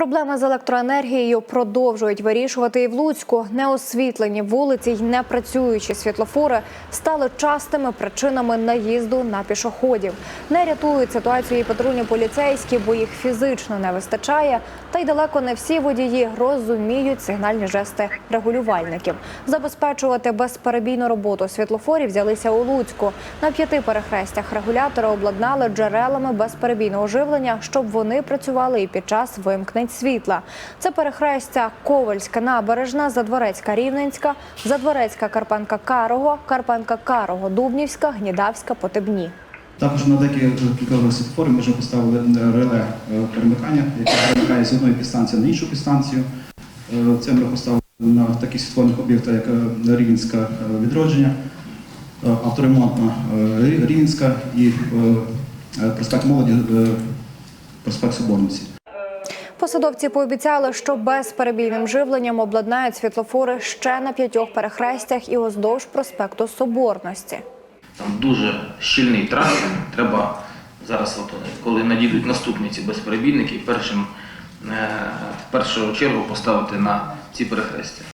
Проблеми з електроенергією продовжують вирішувати і в Луцьку. Неосвітлені вулиці й непрацюючі світлофори стали частими причинами наїзду на пішоходів. Не рятують ситуацію і патрульні поліцейські, бо їх фізично не вистачає. Та й далеко не всі водії розуміють сигнальні жести регулювальників. Забезпечувати безперебійну роботу світлофорів взялися у Луцьку. На п'яти перехрестях регулятори обладнали джерелами безперебійного живлення, щоб вони працювали і під час вимкнень світла. Це перехрестя Ковальська, Набережна, Задворецька, Рівненська, Задворецька, Карпенка, Карого, Карпенка, Карого, Дубнівська, Гнідавська, Потебні. Також на декілька світлофорів ми вже поставили е, реле е, перемикання, яке перемикає з одної підстанції на іншу підстанцію. Е, Це ми поставили на таких світлофорних об'єктах, як е, Рівненська е, відродження, авторемонтна Рівненська і проспект молоді, проспект Соборниці. Посадовці пообіцяли, що безперебійним живленням обладнають світлофори ще на п'ятьох перехрестях і уздовж проспекту Соборності. Там дуже щільний трафік. Треба зараз, от, коли надійдуть наступні ці безперебійники, першим, е, в першу чергу поставити на ці перехрестя.